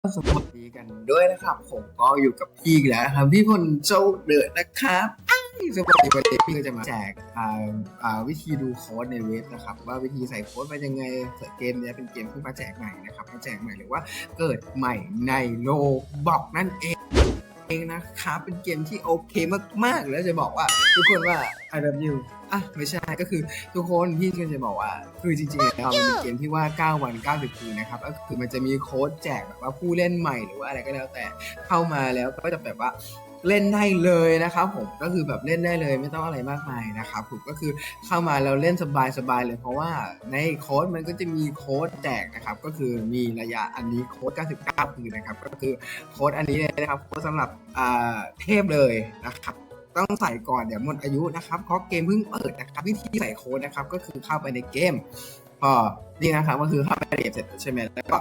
สวัสดีกันด้วยนะครับ ผมก็อยู่กับพี่อีกแล้วครับพี่พลโจเดือดนะครับสวัสดีวันนี้พี่ก็จะมาแจกอ่าอ่าวิธีดูโค้ดในเว็บนะครับ ว่าวิธีใส่โค้ดเป็นยังไงเกมเนี้ยเป็นเกมที่มาแจกใหม่นะครับมาแจกใหม่หรือว่าเกิดใหม่ในโลบอกนั่นเอง เองนะครับ เป็นเกมที่โอเคมากๆ แล้วจะบอกว่า ทุกคนว่า I love you อะไม่ใช่ก็คือทุกคนพี่ก็จะบอกว่า คือจริงๆแล้วมันเป็นเกมที่ว่า 9 วัน 90 คืนนะครับก็คือมันจะมีโค้ดแจกแบบว่าผู้เล่นใหม่หรือว่าอะไรก็แล้วแต่เข้ามาแล้วก็จะแบบว่า เล่นได้เลยนะครับผมก็คือแบบเล่นได้เลยไม่ต้องอะไรมากมายนะครับผมก็คือเข้ามาแล้วเล่นสบายๆเลย เพราะว่าในโค้ดมันก็จะมีโค้ดแจกนะครับ ก็คือมีระยะอันนี้โค้ด 99 คืนนะครับ ก็คือโค้ดอันนี้เลยนะครับโค้ดสำหรับเทพเลยนะครับต้องใส่ก่อนเดี๋ยวหมดอายุนะครับเพราะเกมเพิ่งเปิดนะครับวิธีใส่โค้ดนะครับ ก็คือเข้าไปในเกมพอนี่นะครับก็คือเข้าไปในเกมเสร็จใช่ไหมแล้วก็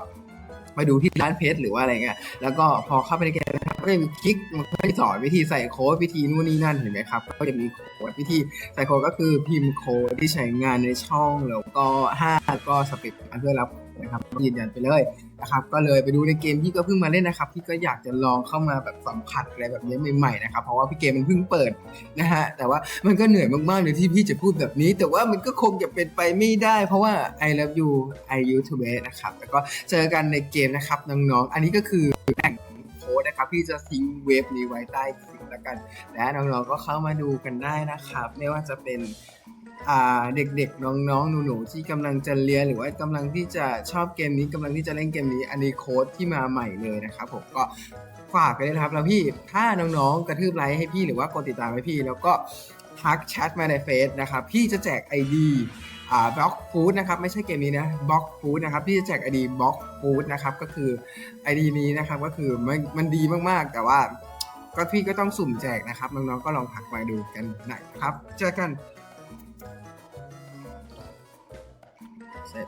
ไปดูที่ร้านเพจหรือว่าอะไรเงี้ยแล้วก็พอเข้าไปในเกมนะครับก็จะมีคลิกมันก็จะสอนวิธีใส่โค้ดวิธีนู่นนี่นั่นเห็นไหมครับก็จะมีโค้ดวิธีใส่โค้ดก็คือพิมพ์โค้ดที่ใช้งานในช่องแล้วก็ห้าก็สเปคเพื่อรับนะครับยืนยันไปเลยนะครับก็เลยไปดูในเกมพี่ก็เพิ่งมาเล่นนะครับพี่ก็อยากจะลองเข้ามาแบบสัมผัสอะไรแบบนี้ใหม่ๆนะครับเพราะว่าพี่เกมมันเพิ่งเปิดนะฮะแต่ว่ามันก็เหนื่อยมากๆเลยที่พี่จะพูดแบบนี้ แต่ว่ามันก็คงจะเป็นไปไม่ได้ เพราะว่า I love you I you to wait นะครับแล้วก็เจอกันในเกมนะครับน้องๆ อันนี้ก็คือแหล่ง ค้ดนะครับพี่จะทิ้งเว็บนี้ไว้ใต้คลิปแล้วกัน และน้องๆก็เข้ามาดูกันได้นะครับ ไม่ว่าจะเป็นเด็กๆ น้องๆ หนูๆ ที่กำลังจะเรียนหรือว่ากำลังที่จะชอบเกมนี้กำลังที่จะเล่นเกมนี้ อันนี้โค้ดที่มาใหม่เลยนะครับผมก็ฝากไปเลยนะครับ แล้วพี่ถ้าน้องๆ กระทืบไลค์ให้พี่หรือว่ากดติดตามให้พี่ แล้วก็ทักแชทมาในเฟซนะครับ พี่จะแจก ID อ่าบล็อกฟู้ดนะครับไม่ใช่เกมนี้นะบล็อกฟู้ดนะครับที่จะแจกไอดีบล็อกฟู้ดนะครับก็คือไอดีนี้นะครับก็คือมันมันดีมากๆ แต่ว่าก็พี่ก็ต้องสุ่มแจกนะครับน้องๆก็ลองหักมาดูกันนะครับเจอกันเสร็จ